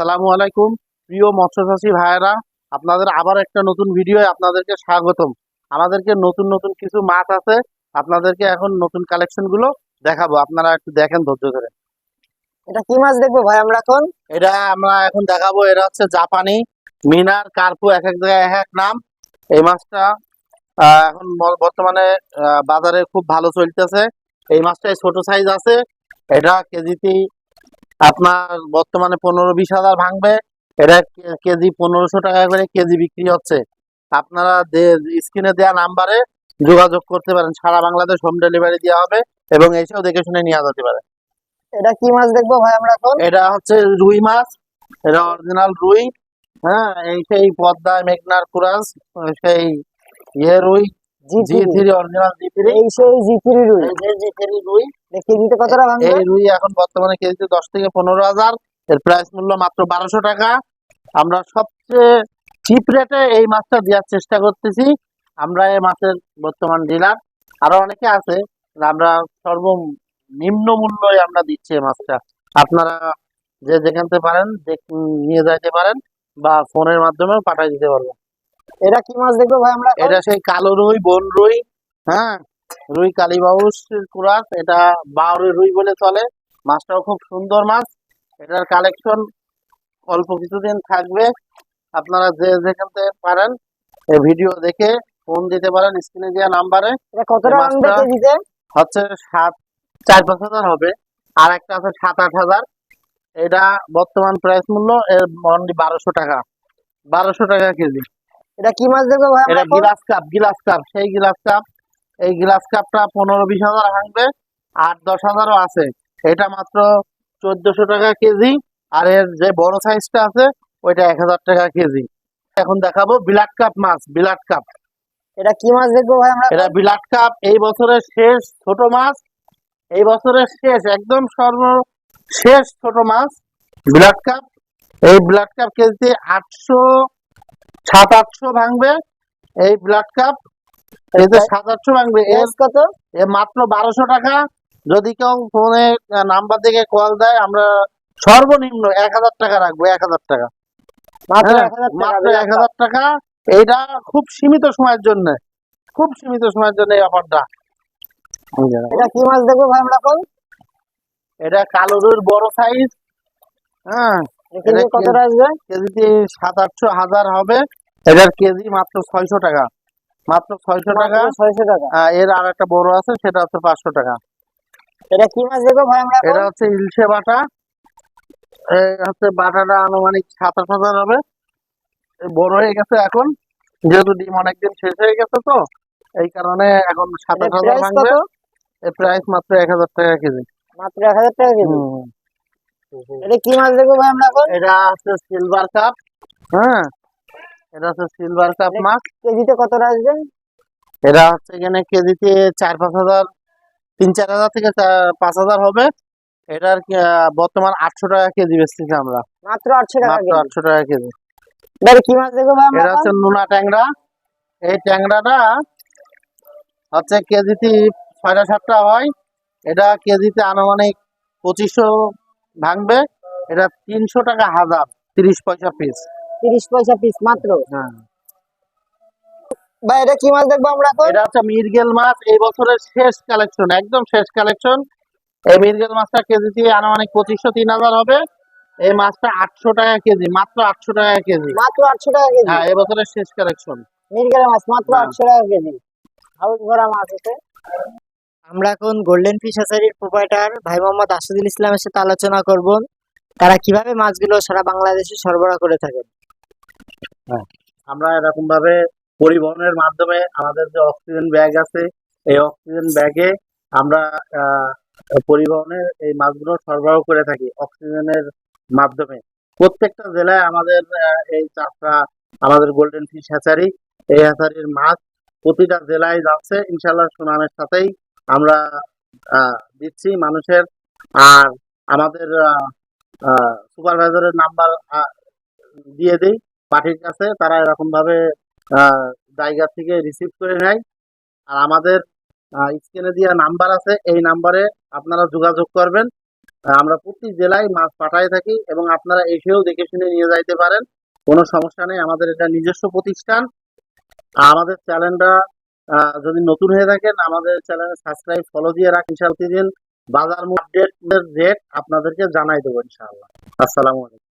আসসালামু আলাইকুম। প্রিয় মৎস্যচাষী ভাইয়েরা আপনাদের আবার একটা নতুন ভিডিও আপনাদেরকে স্বাগতম। আমাদেরকে নতুন নতুন কিছু মাছ আছে আপনাদেরকে এখন নতুন কালেকশনগুলো দেখাবো। আপনারা একটু দেখেন ধৈর্য ধরে। এটা কি মাছ দেখব ভাই আমরা এখন? এটা আমরা এখন দেখাবো। এটা হচ্ছে জাপানি মিনার কার্পু এক এক জায়গায় এক এক নাম। এই মাছটা আহ, এখন বর্তমানে বাজারে খুব ভালো চলতেছে। এই মাছটাই ছোট সাইজ আছে। এটা কেজিতে আপনার বর্তমানে পনেরো বিশ হাজার ভাঙবে এটা কেজি পনেরোশো টাকা করে কেজি বিক্রি হচ্ছে। আপনারা স্ক্রিনে দেওয়া নাম্বারে যোগাযোগ করতে পারেন। সারা বাংলাদেশ হোম ডেলিভারি দেওয়া হবে এবং এসেও দেখে শুনে নিয়ে যেতে পারে। এটা কি মাছ দেখব ভাই আমরা এখন? এটা হচ্ছে রুই মাছ এটা অরিজিনাল রুই হ্যাঁ এই সেই পদ্মা মেঘনার কুরাস সেই ইয়ে রুই। জি থ্রি রুই যে জি। থ্রি রুই। কেজিতে কতটা ভাঙবে? এই রুই এখন বর্তমানে কেজিতে দশ থেকে পনেরো হাজার। এর প্রাইস মূল্য মাত্র বারোশো টাকা। আমরা সবচেয়ে চিপ রেটে এই মাছটা দেওয়ার চেষ্টা করতেছি। আমরা এই মাছের বর্তমান ডিলার আরও অনেকে আছে আমরা সর্ব নিম্ন মূল্যে আমরা দিচ্ছি এই মাছটা। আপনারা যে যেখান থেকে পারেন নিয়ে যাইতে পারেন বা ফোনের মাধ্যমে পাঠিয়ে দিতে পারব এটা কি মাছ দেখব ভাই আমরা এটা সেই কালো রুই বন রুই হ্যাঁ? রুই কালীবাউস কুরাস এটা বাউরি রুই বলে চলে। মাছটাও খুব সুন্দর মাছ। এটার কালেকশন অল্প কিছুদিন থাকবে। আপনারা যে যেখান থেকে পারেন এই ভিডিও দেখে ফোন দিতে পারেন স্ক্রিনে দেওয়া নাম্বারে। হচ্ছে সাত চার পাঁচ হাজার হবে। আর একটা আছে সাত আট হাজার। এটা বর্তমান প্রাইস মূল্য এর অনলি বারোশো টাকা। বারোশো টাকা কেজি। এটা কি মাছ দেখব ভাই এটা? গ্লাস কাপ গ্লাস কাপ সেই গ্লাস কাপ এই গ্লাস কাপটা পনেরো বিশ হাজার ভাঙবে আট দশ হাজারও আছে। এটা মাত্র চোদ্দশো টাকা কেজি আর এর যে বড় সাইজটা আছে ওইটা এক হাজার টাকা কেজি। এখন দেখাবো বিলাট কাপ মাছ বিলাট কাপ এটা কি মাছ দেখব ভাই আমরা? এটা? বিলাট কাপ এই বছরের শেষ ছোট মাছ। এই বছরের শেষ একদম সর্ব শেষ ছোট মাছ। বিলাট কাপ এই ব্লাড কাপ কেজিতে আটশো সাত আটশো ভাঙবে এই ব্লাড কাপ এতে সাত আটশো ভাঙবে এর কত? এ মাত্র বারোশো টাকা। যদি কেউ ফোনে নাম্বার থেকে কল দেয় আমরা সর্বনিম্ন এক হাজার টাকা রাখব এক হাজার টাকা। মাত্র হ্যাঁ, এক হাজার টাকা এইটা খুব সীমিত সময়ের জন্য খুব সীমিত সময়ের জন্য এই অফারটা এটা কি মাছ দেখব ভাই আমরা এটা কালো রুইর বড় সাইজ হ্যাঁ কেজিতে আসবে? কেজিতে সাত আটশো হাজার হবে। এটার কেজি মাত্র ছয়শো টাকা। মাত্র ছয়শো টাকা। ছয়শো টাকা। এর আর একটা বড় আছে সেটা হচ্ছে পাঁচশো টাকা। এটা কি মাছ দেখব ভাই আমরা এটা হচ্ছে ইলশে বাটা। হচ্ছে বাটাটা আনুমানিক সাত আট হাজার হবে। বড় হয়ে গেছে এখন। যেহেতু ডিম অনেকদিন শেষ হয়ে গেছে তো এই কারণে এখন সাত এটা আট হাজার ভাঙবে। এর প্রাইস মাত্র এক হাজার টাকা কেজি। মাত্র এক হাজার টাকা কেজি। এটা কি মাছ দেখব ভাই আমরা এখন? এটা হচ্ছে সিলভার কাপ হ্যাঁ। এটা হচ্ছে সিলভার কাপ মাছ কেজিতে কতটা আসবে? এটা হচ্ছে এখানে কেজিতে চার পাঁচ হাজার তিন চার হাজার থেকে পাঁচ হাজার হবে। এটার বর্তমান আটশো টাকা কেজি বেচতেছি আমরা। মাত্র আটশো টাকা মাত্র আটশো টাকা কেজি। এটা কি মাছ দেখব ভাই এটা হচ্ছে নোনা ট্যাংরা। এই ট্যাংরাটা হচ্ছে কেজিতে ছয়টা সাতটা হয়। এটা কেজিতে আনুমানিক পঁচিশশো ভাঙবে। এটা তিনশো টাকা হাজার তিরিশ পয়সা পিস তিরিশ পয়সা পিস মাত্র? হ্যাঁ। ভাই এটা কি মাছ দেখব আমরা এটা হচ্ছে মিরগেল মাছ এই বছরের শেষ কালেকশন একদম শেষ কালেকশন এই মিরগেল মাছটা কেজিতে আনুমানিক পঁচিশশো তিন হাজার হবে। এই মাছটা আটশো টাকা কেজি মাত্র আটশো টাকা কেজি। মাত্র আটশো টাকা কেজি? হ্যাঁ এবছরের শেষ কালেকশন মিরগেল মাছ মাত্র হ্যাঁ। আটশো টাকা কেজি। হাউস ভরা মাছ আছে। আমরা এখন গোল্ডেন ফিশ হ্যাচারির প্রোপাইটার ভাই মোহাম্মদ আসাদুল ইসলামের সাথে আলোচনা করব। তারা কীভাবে মাছগুলো সারা বাংলাদেশে সরবরাহ করে থাকেন। আমরা এরকম ভাবে পরিবহনের মাধ্যমে আমাদের যে অক্সিজেন ব্যাগ আছে, এই অক্সিজেন ব্যাগে আমরা পরিবহনের এই মাছগুলো সরবরাহ করে থাকি অক্সিজেনের মাধ্যমে। প্রত্যেকটা জেলায় আমাদের এই চাষরা আমাদের গোল্ডেন ফিশ হ্যাচারি এই হ্যাচারির মাছ প্রতিটা জেলায় যাচ্ছে। ইনশাল্লাহ সুনামের সাথেই আমরা দিচ্ছি মানুষের, আর আমাদের সুপারভাইজারের নাম্বার দিয়ে দিই, পার্টির কাছে, তারা এরকম ভাবে জায়গা থেকে রিসিভ করে নেয়। আর আমাদের স্ক্রিনে দেওয়া নাম্বার আছে, এই নাম্বারে আপনারা যোগাযোগ করবেন। আমরা প্রতি জেলায় মাছ পাঠাই থাকি এবং আপনারা এসেও দেখে শুনে নিয়ে যাইতে পারেন। কোনো সমস্যা নেই, আমাদের এটা নিজস্ব প্রতিষ্ঠান। আমাদের চ্যানেলটা যদি নতুন হয়ে থাকেন, আমাদের চ্যানেলে সাবস্ক্রাইব ফলো দিয়ে রাখ ইনশাআল্লাহ। প্রতিদিন বাজার আপডেট রেট আপনাদেরকে জানাই দেবো, ইনশাআল্লাহ। আসসালামু আলাইকুম।